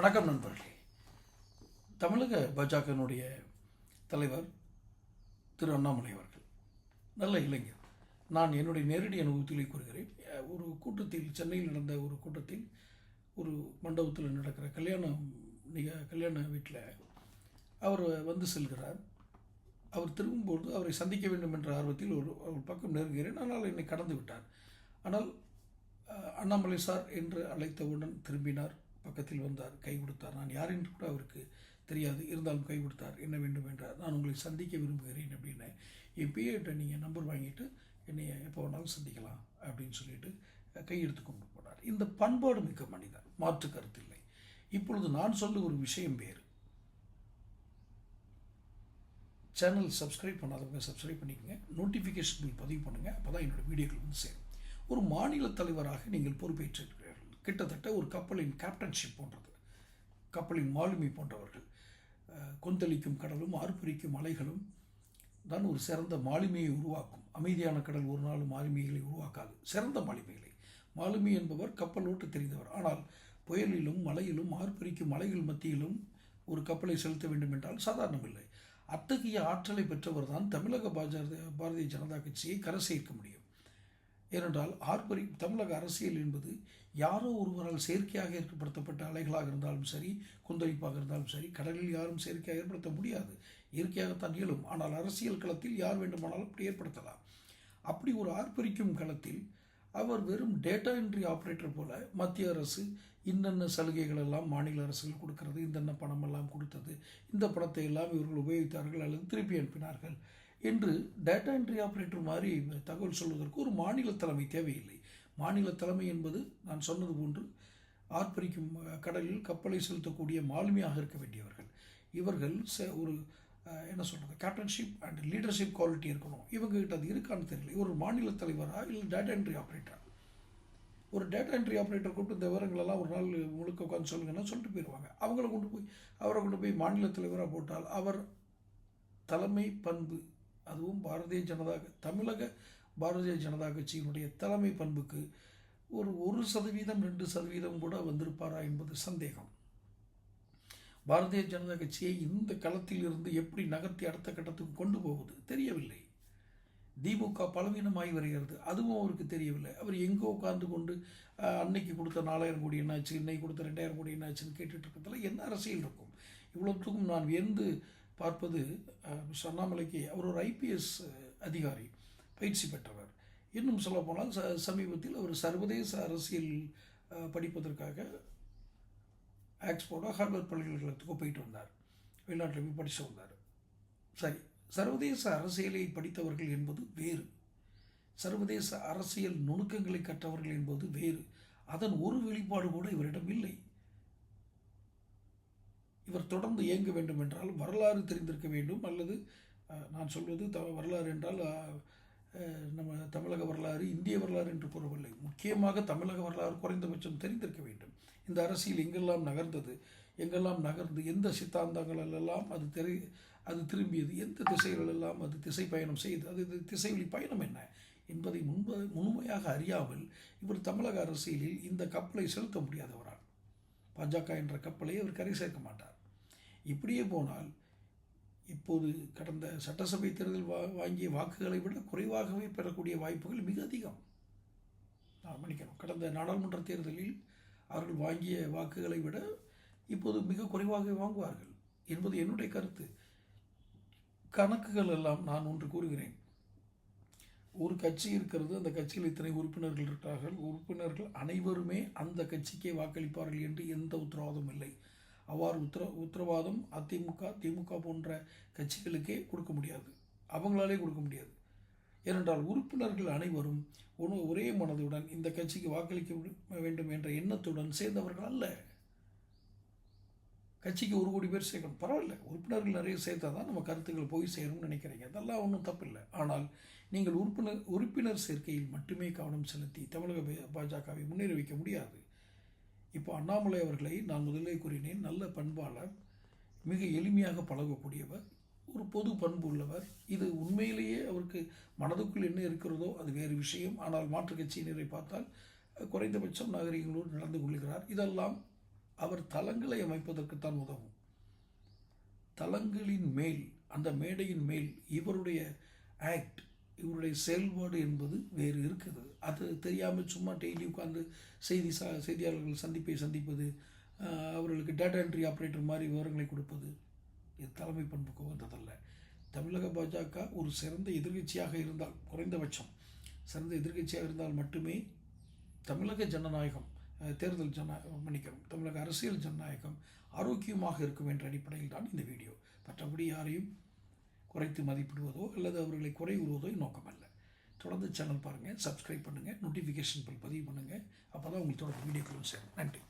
வணக்கம் நண்பர்களே. தமிழக பாஜகனுடைய தலைவர் திரு அண்ணாமலை அவர்கள். நல்ல இளைஞர். நான் என்னுடைய நேரடி அனுபவத்திலே கூறுகிறேன். ஒரு கூட்டத்தில் சென்னையில் நடந்த ஒரு கூட்டத்தில் ஒரு மண்டபத்தில் நடக்கிற கல்யாணம் நிக கல்யாண வீட்டில் அவர் வந்து செல்கிறார். அவர் திரும்பும்போது அவரை சந்திக்க வேண்டும் என்ற ஆர்வத்தில் ஒரு ஒரு பக்கம் நெருங்குகிறேன். ஆனால் என்னை கடந்து விட்டார். ஆனால் அண்ணாமலை சார் என்று அழைத்தவுடன் திரும்பினார். பக்கத்தில் வந்தார் கை கொடுத்தார். நான் யார் என்று கூட அவருக்கு தெரியாது. இருந்தாலும் கை கொடுத்தார். என்ன வேண்டும் என்றார். நான் உங்களை சந்திக்க விரும்புகிறேன் அப்படின்னு என் பிஏட்ட நீங்கள் நம்பர் வாங்கிட்டு என்னை எப்போ வேணாலும் சந்திக்கலாம் அப்படின்னு சொல்லிட்டு கையெடுத்து கொண்டு போனார். இந்த பண்பாடு மிக்க மனிதர். மாற்று கருத்தில்லை. இப்பொழுது நான் சொல்ல ஒரு விஷயம் வேறு. சேனல் சப்ஸ்கிரைப் பண்ணாதவங்க சப்ஸ்கிரைப் பண்ணிக்கோங்க. நோட்டிஃபிகேஷன் பில் பதிவு பண்ணுங்கள் அப்போ தான் என்னோட வீடியோக்கள் வந்து சேரும். ஒரு மாநில தலைவராக நீங்கள் பொறுப்பேற்றிருக்கிறீர்கள். கிட்டத்தட்ட ஒரு கப்பலின் கேப்டன்ஷிப் போன்றது. கப்பலின் மாலுமி போன்றவர்கள் கொந்தளிக்கும் கடலும் ஆர்ப்பரிக்கும் அலைகளும் தான் ஒரு சிறந்த மாலுமியை உருவாக்கும். அமைதியான கடல் ஒரு நாள் மாலுமிகளை உருவாக்காது. சிறந்த மாலுமிகளை. மாலுமி என்பவர் கப்பல் தெரிந்தவர். ஆனால் புயலிலும் மலையிலும் ஆர்ப்பரிக்கும் மலைகள் மத்தியிலும் ஒரு கப்பலை செலுத்த வேண்டும் என்றால் சாதாரணமில்லை. அத்தகைய ஆற்றலை பெற்றவர் தான் தமிழக பாஜக பாரதிய ஜனதா கட்சியை கரை சேர்க்க முடியும். ஏனென்றால் ஆர்ப்பரி தமிழக அரசியல் என்பது யாரோ ஒருவரால் செயற்கையாக ஏற்படுத்தப்பட்ட அலைகளாக இருந்தாலும் சரி கொந்தளிப்பாக இருந்தாலும் சரி கடலில் யாரும் செயற்கையாக ஏற்படுத்த முடியாது. இயற்கையாகத்தான் இயலும். ஆனால் அரசியல் களத்தில் யார் வேண்டுமானாலும் அப்படி ஏற்படுத்தலாம். அப்படி ஒரு ஆர்ப்பரிக்கும் களத்தில் அவர் வெறும் டேட்டா என்ட்ரி ஆப்ரேட்டர் போல மத்திய அரசு இன்னென்ன சலுகைகள் எல்லாம் மாநில அரசுகள் கொடுக்கிறது இந்தென்ன பணம் எல்லாம் கொடுத்தது இந்த பணத்தை எல்லாம் இவர்கள் உபயோகித்தார்கள் அல்லது திருப்பி அனுப்பினார்கள். என்று டேட்டா என்ட்ரி ஆப்ரேட்டர் மாதிரி தகவல் சொல்வதற்கு ஒரு மாநில தலைமை தேவையில்லை. மாநில தலைமை என்பது நான் சொன்னது போன்று ஆர்ப்பரிக்கும் கடலில் கப்பலை செலுத்தக்கூடிய மாலுமியாக இருக்க வேண்டியவர்கள். இவர்கள் ச ஒரு என்ன சொல்கிறது கேப்டன்ஷிப் அண்ட் லீடர்ஷிப் குவாலிட்டி இருக்கணும். இவங்ககிட்ட அது இருக்கான்னு தெரியல. ஒரு மாநில தலைவரா இல்லை டேட்டா என்ட்ரி ஆப்ரேட்டரா ஒரு டேட்டா என்ட்ரி ஆப்ரேட்டர் கூப்பிட்டு இந்த விவரங்களெல்லாம் ஒரு நாள் முழுக்க உட்காந்து சொல்லுங்கன்னா சொல்லிட்டு போயிடுவாங்க அவங்கள கொண்டு போய் அவரை கொண்டு போய் மாநில தலைவராக போட்டால் அவர் தலைமை பண்பு அதுவும் பாரதிய ஜனதா தமிழக பாரதிய ஜனதா கட்சியினுடைய தலைமை பண்புக்கு ஒரு ஒரு சதவீதம் ரெண்டு சதவீதம் கூட வந்திருப்பாரா என்பது சந்தேகம். பாரதிய ஜனதா கட்சியை இந்த களத்தில் இருந்து எப்படி நகர்த்தி அடுத்த கட்டத்துக்கு கொண்டு போவது தெரியவில்லை. திமுக பலவீனமாகி வருகிறது அதுவும் அவருக்கு தெரியவில்லை. அவர் எங்கே உட்கார்ந்து கொண்டு அன்னைக்கு கொடுத்த நாலாயிரம் கோடி என்னாச்சு இன்னைக்கு கொடுத்த ரெண்டாயிரம் கோடி என்னாச்சுன்னு கேட்டுட்டு இருக்கிறதுல என்ன அரசியல் இருக்கும்? இவ்வளோத்துக்கும் நான் எந்த பார்ப்பது அஹ், மிஸ்டர் அண்ணாமலைக்கு அவர் ஒரு ஐபிஎஸ் அதிகாரி பயிற்சி பெற்றவர். இன்னும் சொல்லப்போனால் ச சமீபத்தில் அவர் சர்வதேச அரசியல் படிப்பதற்காக ஆக்ஸ்போர்டோ ஹார்வர்ட் பல்கலைக்கழகத்துக்கு போயிட்டு வந்தார். வெளிநாட்டில் போய் படித்து வந்தார். சரி சர்வதேச அரசியலை படித்தவர்கள் என்பது வேறு. சர்வதேச அரசியல் நுணுக்கங்களை கற்றவர்கள் என்பது வேறு. அதன் ஒரு வெளிப்பாடு கூட இவரிடம் இல்லை. இவர் தொடர்ந்து இயங்க வேண்டும் என்றால் வரலாறு தெரிந்திருக்க வேண்டும் அல்லது நான் சொல்வது த வரலாறு என்றால் நம்ம தமிழக வரலாறு இந்திய வரலாறு என்று கூறவில்லை. முக்கியமாக தமிழக வரலாறு குறைந்தபட்சம் தெரிந்திருக்க வேண்டும். இந்த அரசியல் எங்கெல்லாம் நகர்ந்தது எங்கெல்லாம் நகர்ந்து எந்த சித்தாந்தங்களெல்லாம் அது தெரி அது திரும்பியது எந்த திசைகளெல்லாம் அது திசை பயணம் செய்து அது இது திசைவழி பயணம் என்ன என்பதை முன்பு முழுமையாக அறியாமல் இவர் தமிழக அரசியலில் இந்த கப்பலை செலுத்த முடியாதவரான். பாஜக என்ற கப்பலை அவர் கரை சேர்க்க மாட்டார். இப்படியே போனால் இப்போது கடந்த சட்டசபை தேர்தல் வா வாங்கிய வாக்குகளை விட குறைவாகவே பெறக்கூடிய வாய்ப்புகள் மிக அதிகம். நான் மன்னிக்கணும். கடந்த நாடாளுமன்ற தேர்தலில் அவர்கள் வாங்கிய வாக்குகளை விட இப்போது மிக குறைவாகவே வாங்குவார்கள் என்பது என்னுடைய கருத்து. கணக்குகள் எல்லாம் நான் ஒன்று கூறுகிறேன். ஒரு கட்சி இருக்கிறது அந்த கட்சியில் இத்தனை உறுப்பினர்கள் இருக்கிறார்கள். உறுப்பினர்கள் அனைவருமே அந்த கட்சிக்கே வாக்களிப்பார்கள் என்று எந்த உத்தரவாதம் இல்லை. அவ்வாறு உத்தர உத்தரவாதம் அதிமுக திமுக போன்ற கட்சிகளுக்கே கொடுக்க முடியாது. அவங்களாலே கொடுக்க முடியாது. ஏனென்றால் உறுப்பினர்கள் அனைவரும் ஒன்று ஒரே மனதுடன் இந்த கட்சிக்கு வாக்களிக்க வேண்டும் என்ற எண்ணத்துடன் சேர்ந்தவர்கள் அல்ல. கட்சிக்கு ஒரு கோடி பேர் சேர்க்கணும். பரவாயில்ல. உறுப்பினர்கள் நிறைய சேர்த்தா தான் நம்ம கருத்துக்கள் போய் சேரும்னு நினைக்கிறீங்க. அதெல்லாம் ஒன்றும் தப்பில்லை. ஆனால் நீங்கள் உறுப்பினர் உறுப்பினர் சேர்க்கையில் மட்டுமே கவனம் செலுத்தி தமிழக பாஜகவை முன்னேறி வைக்க முடியாது. இப்போ அண்ணாமலை அவர்களை நான் முதலே கூறினேன் நல்ல பண்பாளர் மிக எளிமையாக பழகக்கூடியவர் ஒரு பொது பண்பு உள்ளவர். இது உண்மையிலேயே அவருக்கு மனதுக்குள் என்ன இருக்கிறதோ அது வேறு விஷயம். ஆனால் மாற்றுக் கட்சியினரை பார்த்தால் குறைந்தபட்சம் நாகரிகங்களோடு நடந்து கொள்கிறார். இதெல்லாம் அவர் தலங்களை அமைப்பதற்குத்தான் உதவும். தலங்களின் மேல் அந்த மேடையின் மேல் இவருடைய ஆக்ட் இவருடைய செயல்பாடு என்பது வேறு இருக்கிறது. அது தெரியாமல் சும்மா டெய்லி உட்காந்து செய்தி சா செய்தியாளர்கள் சந்திப்பை சந்திப்பது அவர்களுக்கு டேட்டா என்ட்ரி ஆப்ரேட்டர் மாதிரி விவரங்களை கொடுப்பது இது தலைமை பண்புக்கு வந்ததல்ல தமிழக பாஜக ஒரு சிறந்த எதிர்க்கட்சியாக இருந்தால் குறைந்தபட்சம் சிறந்த எதிர்க்கட்சியாக இருந்தால் மட்டுமே தமிழக ஜனநாயகம் தேர்தல் ஜன மன்னிக்கிறோம் தமிழக அரசியல் ஜனநாயகம் ஆரோக்கியமாக இருக்கும் என்ற அடிப்படையில் தான் இந்த வீடியோ. மற்றபடி யாரையும் குறைத்து மதிப்பிடுவதோ அல்லது அவர்களை குறை கூறுவதோ நோக்கமல்ல. தொடர்ந்து சேனல் பாருங்கள் சப்ஸ்கிரைப் பண்ணுங்கள் நோட்டிஃபிகேஷன் பில் பதிவு பண்ணுங்கள் அப்போ தான் உங்களுக்கு தொடர்ந்து வீடியோக்களும் சேரும். நன்றி.